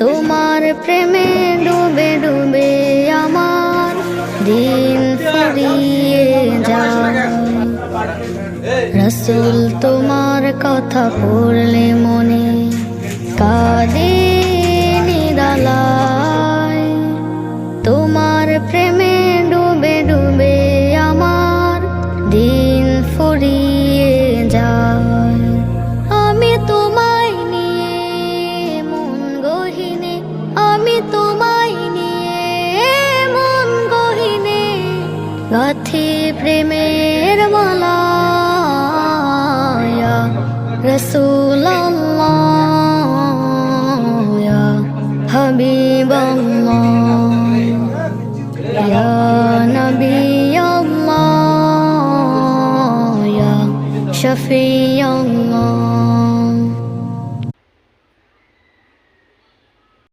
তোমার প্রেমে ডুবে ডুবে আমার দিন ফুরিয়ে যায়। রসুল তোমার কথা পড়লে মনে কাঁদে গাথি প্রেমের মালা রসুল হবিব নবী শফিয়